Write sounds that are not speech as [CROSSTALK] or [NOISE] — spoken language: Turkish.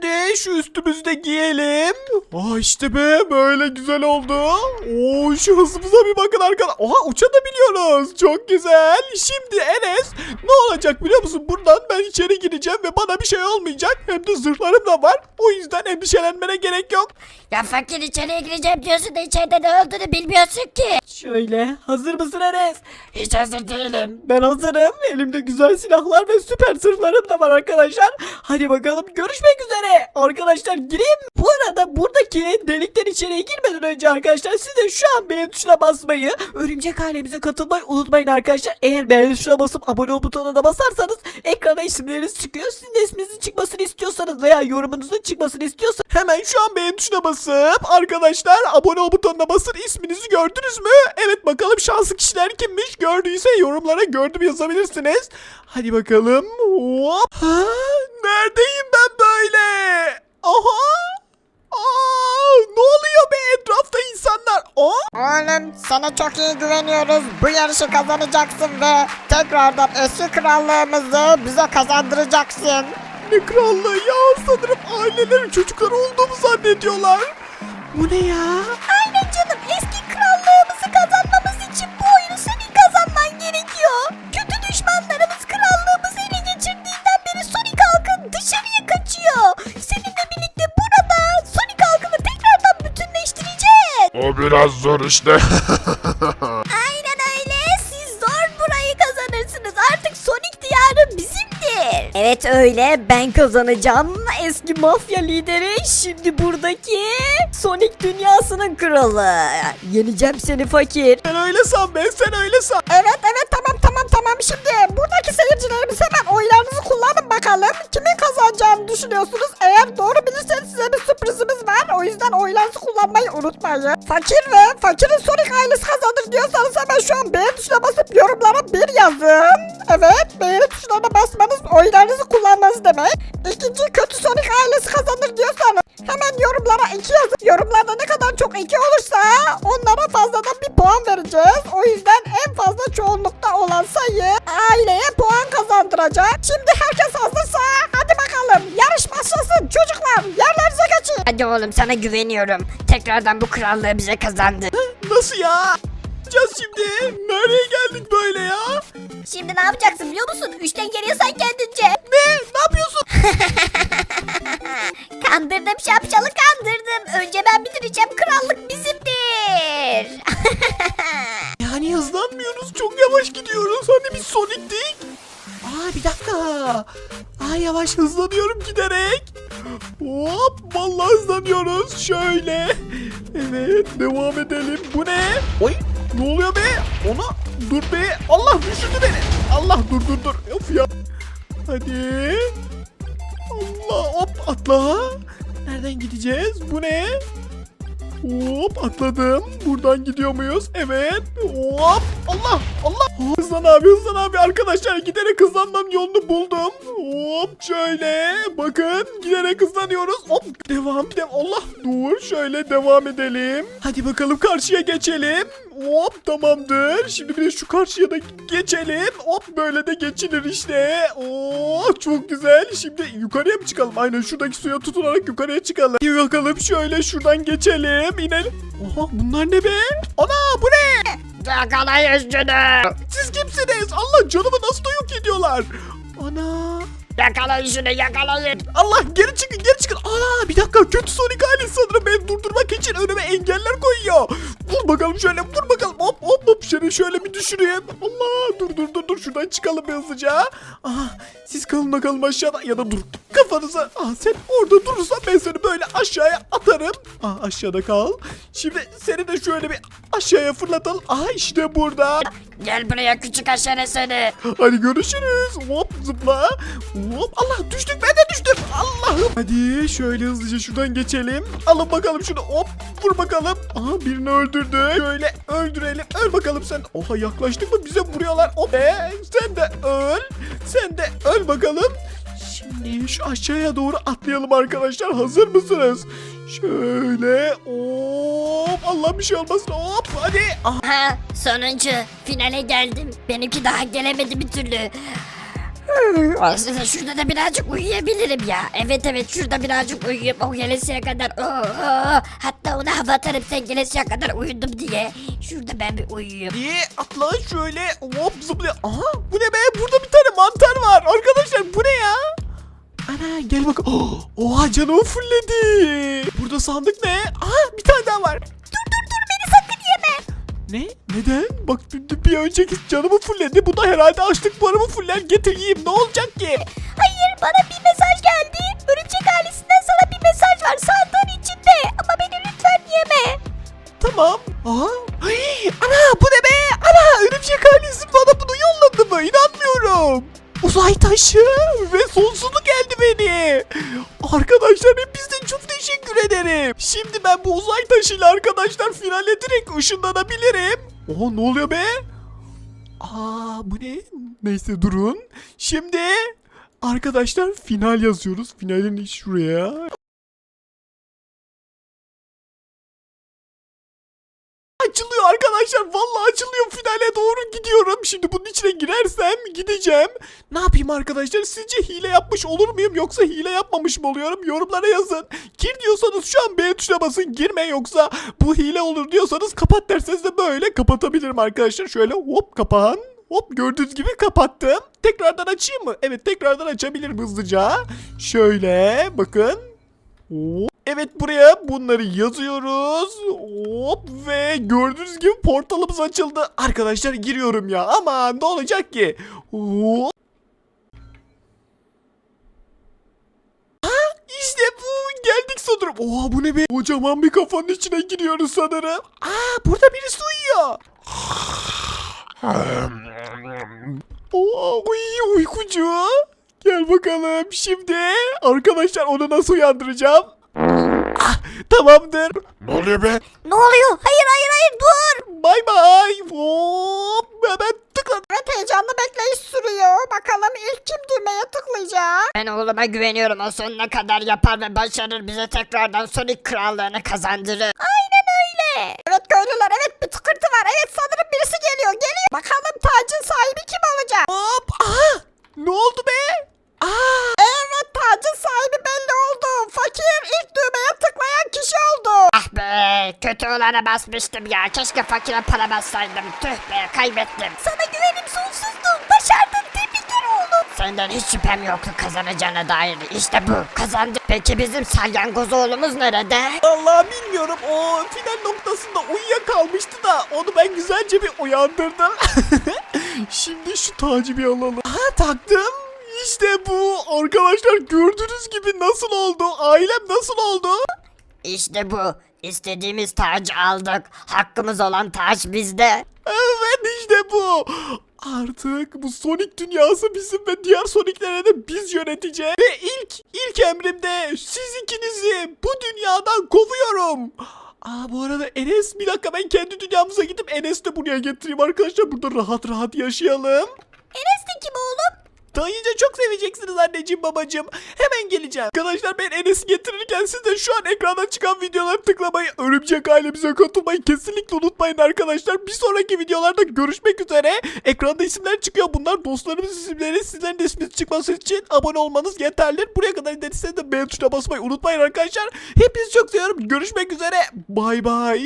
dude De şu üstümüzü de giyelim. Aa işte be böyle güzel oldu. Oo şu hızımıza bir bakın arkadaşlar. Oha uçabiliyoruz. Çok güzel. Şimdi Enes ne olacak biliyor musun? Buradan ben içeri gireceğim ve bana bir şey olmayacak. Hem de zırhlarım da var. O yüzden endişelenmene gerek yok. Ya fakir içeriye gireceğim diyorsun da içeride ne olduğunu bilmiyorsun ki. Şöyle hazır mısın Enes? Hiç hazır değilim. Ben hazırım. Elimde güzel silahlar ve süper zırhlarım da var arkadaşlar. Hadi bakalım görüşmek üzere. Arkadaşlar gireyim. Bu arada buradaki delikten içeriye girmeden önce arkadaşlar siz de şu an beğen tuşuna basmayı, örümcek ailemize katılmayı unutmayın arkadaşlar. Eğer beğen tuşuna basıp abone ol butonuna da basarsanız ekrana isimleriniz çıkıyor. Sizin isminizin çıkmasını istiyorsanız veya yorumunuzun çıkmasını istiyorsanız Hemen şu an beğen tuşuna basıp arkadaşlar abone ol butonuna basın isminizi gördünüz mü? Evet bakalım şanslı kişiler kimmiş? Gördüyse yorumlara gördüm yazabilirsiniz. Hadi bakalım. Hop. Ha, neredeyim ben böyle? Aha. Aa, ne oluyor be etrafta insanlar? Aa, Oğlum sana çok iyi güveniyoruz. Bu yarışı kazanacaksın ve tekrardan eski krallığımızı bize kazandıracaksın. ne krallığı ya sanırım ailelerin çocukları olduğumu zannediyorlar. Bu ne ya? Aynen canım eski krallığımızı kazanmamız için bu oyunu senin biraz zor işte. Aynen öyle. Siz zor burayı kazanırsınız. Artık Sonic diyarı bizimdir. Evet öyle ben kazanacağım. Eski mafya lideri şimdi buradaki Sonic dünyasının kralı. Yeneceğim seni fakir. Sen öyle san be sen öyle san. Evet evet tamam tamam tamam. Şimdi buradaki seyircilerimiz hemen oylarınızı kullanın bakalım. Kimin kazanacağını düşünüyorsunuz? Eğer doğru bilirseniz size bir sürprizimiz var. O yüzden oylarınızı kullanmayı unutmayın. Fakir ve fakirin Sonic ailesi kazanır diyorsanız hemen şu an beğen tuşuna basıp yorumlara bir yazın. Evet beğeni tuşlarına basmanız oylarınızı kullanmanız demek. İkinci kötü Sonic ailesi kazanır diyorsanız hemen yorumlara iki yazın. Yorumlarda ne kadar çok iki olursa onlara fazladan bir puan vereceğiz. O yüzden en fazla çoğunlukta olan sayı aileye puan kazandıracak. Şimdi herkes hazırsa hadi bakalım yarış başlasın çocuklar geçin. Hadi oğlum sana güveniyorum. Tekrardan bu krallığı bize kazandı. Nasıl ya? Yapacağız şimdi? Nereye geldik böyle ya? Şimdi ne yapacaksın biliyor musun? Üçten geriye say kendince. Ne? Ne yapıyorsun? [LAUGHS] Kandırdım şapşalı kandırdım. Önce ben bitireceğim. Krallık bizimdir. [LAUGHS] Yani hızlanmıyoruz. Çok yavaş gidiyoruz. Hani biz Sonic'tik. Aa bir dakika. Aa yavaş hızlanıyorum giderek. Hop vallahi hızlanıyoruz. Şöyle. Evet devam edelim. Bu ne? Oy ne oluyor be? Ona dur be. Allah düşürdü beni. Allah dur dur dur. Of ya. Hadi. Allah hop atla. Nereden gideceğiz? Bu ne? Hop atladım. Buradan gidiyor muyuz? Evet. Hop. Allah. Allah. Hızlan abi hızlan abi. Arkadaşlar giderek hızlanmanın yolunu buldum. Hop şöyle. Bakın giderek hızlanıyoruz. Hop. Devam. devam. Allah. Dur. Şöyle devam edelim. Hadi bakalım karşıya geçelim. Hop tamamdır. Şimdi bir de şu karşıya da geçelim. Hop böyle de geçilir işte. Oo çok güzel. Şimdi yukarıya mı çıkalım? Aynen şuradaki suya tutunarak yukarıya çıkalım. Bir bakalım şöyle şuradan geçelim. inelim. Oha bunlar ne be? Ana bu ne? Yakalayın şunu. Siz kimsiniz? Allah canımı nasıl da yok ediyorlar? Ana. Yakalayın şunu yakalayın. Allah geri çıkın geri çıkın. Ana bir dakika kötü Sonic ailesi sanırım beni durdurmak için önüme engeller koyuyor. Vur bakalım şöyle vur bakalım hop hop hop şöyle şöyle bir düşüreyim. Allah dur dur dur dur şuradan çıkalım hızlıca. Aha siz kalın bakalım aşağıda ya da dur kafanıza. Ah sen orada durursan ben seni böyle aşağıya atarım. Ah aşağıda kal. Şimdi seni de şöyle bir aşağıya fırlatalım. Ah işte burada. Gel buraya küçük aşere seni. Hadi görüşürüz. Hop zıpla. Hop Allah düştük ben de düştüm. Allah'ım. Hadi şöyle hızlıca şuradan geçelim. Alın bakalım şunu. Hop vur bakalım. Aha birini öldürdü. Şöyle öldürelim. Öl bakalım sen. Oha yaklaştık mı bize vuruyorlar. Hop e, sen de öl. Sen de öl bakalım. Şimdi şu aşağıya doğru atlayalım arkadaşlar. Hazır mısınız? Şöyle hop Allah bir şey olmasın hop hadi. Ah, Ha sonuncu finale geldim. Benimki daha gelemedi bir türlü. Aslında şurada da birazcık uyuyabilirim ya. Evet evet şurada birazcık uyuyup o gelesiye kadar. Oo, hatta ona hava atarım sen gelesiye kadar uyudum diye. Şurada ben bir uyuyayım. İyi atla şöyle hop zıplaya. Aha bu ne be burada bir tane mantar var. Arkadaşlar bu ne ya? Ana gel bak. Oh, [GASPS] oha canımı fulledi. Burada sandık ne? Aha bir tane daha var. Ne? Neden? Bak bir, bir önceki canımı fulledi. Bu da herhalde açlık paramı fuller. Getir yiyeyim ne olacak ki? Hayır bana bir mesaj geldi. Örümcek ailesinden sana bir mesaj var sandığın içinde. Ama beni lütfen yeme. Tamam. Aha. Ay, ana bu ne be? Ana örümcek ailesi bana bunu yolladı mı? İnanmıyorum. Uzay taşı ve sonsuzluk eldiveni. Arkadaşlar hepinizden çok teşekkür ederim. Şimdi ben bu uzay taşıyla arkadaşlar finale direkt ışınlanabilirim. Oha ne oluyor be? Aa bu ne? Neyse durun. Şimdi arkadaşlar final yazıyoruz. Finalin şuraya. Açılıyor arkadaşlar. Vallahi açılıyor. Finale doğru gidiyorum. Şimdi bunun içine girersem gideceğim. Ne yapayım arkadaşlar? Sizce hile yapmış olur muyum yoksa hile yapmamış mı oluyorum? Yorumlara yazın. Gir diyorsanız şu an B tuşuna basın. Girme yoksa bu hile olur diyorsanız kapat derseniz de böyle kapatabilirim arkadaşlar. Şöyle hop kapan. Hop gördüğünüz gibi kapattım. Tekrardan açayım mı? Evet tekrardan açabilirim hızlıca. Şöyle bakın. Hop. Evet buraya bunları yazıyoruz. Hop ve gördüğünüz gibi portalımız açıldı. Arkadaşlar giriyorum ya ama ne olacak ki? Hop. İşte bu geldik sanırım. Oha bu ne be? Kocaman bir kafanın içine giriyoruz sanırım. Aa burada birisi uyuyor. Oo, uy, uykucu. Gel bakalım şimdi. Arkadaşlar onu nasıl uyandıracağım? Ah, tamamdır. Ne oluyor be? Ne oluyor? Hayır hayır hayır dur. Bay bay. Hop. Hemen tıkla. Evet heyecanlı bekleyiş sürüyor. Bakalım ilk kim düğmeye tıklayacak? Ben oğluma güveniyorum. O sonuna kadar yapar ve başarır. Bize tekrardan Sonic krallığını kazandırır. Aynen öyle. Evet köylüler evet bir tıkırtı var. Evet sanırım birisi geliyor. Geliyor. Bakalım tacın sahibi kim olacak? Hop. Aha. Ne oldu be? Aa. Evet tacın sahibi belli oldu. Fakir ilk düğmeye tıklayan kişi oldu. Ah be kötü olana basmıştım ya. Keşke fakire para bassaydım. Tüh be kaybettim. Sana güvenim sonsuzdu. Başardın tebrikler oğlum. Senden hiç şüphem yoktu kazanacağına dair. İşte bu kazandı. Peki bizim salyangoz oğlumuz nerede? Allah bilmiyorum. O final noktasında uyuyakalmıştı da onu ben güzelce bir uyandırdım. [LAUGHS] Şimdi şu tacı bir alalım. Aha taktım. İşte bu. Arkadaşlar gördüğünüz gibi nasıl oldu? Ailem nasıl oldu? İşte bu. İstediğimiz tacı aldık. Hakkımız olan taç bizde. Evet işte bu. Artık bu Sonic dünyası bizim ve diğer Sonic'lere de biz yöneteceğiz. Ve ilk ilk emrimde siz ikinizi bu dünyadan kovuyorum. Aa bu arada Enes bir dakika ben kendi dünyamıza gidip Enes'i de buraya getireyim arkadaşlar. Burada rahat rahat yaşayalım. Enes de kim oğlum? Dayıca çok seveceksiniz anneciğim babacığım. Hemen geleceğim. Arkadaşlar ben Enes'i getirirken siz de şu an ekranda çıkan videoları tıklamayı, örümcek ailemize katılmayı kesinlikle unutmayın arkadaşlar. Bir sonraki videolarda görüşmek üzere. Ekranda isimler çıkıyor. Bunlar dostlarımız isimleri. Sizlerin de isminiz çıkması için abone olmanız yeterli. Buraya kadar izlediyseniz de beğen tuşuna basmayı unutmayın arkadaşlar. Hepinizi çok seviyorum. Görüşmek üzere. Bay bay.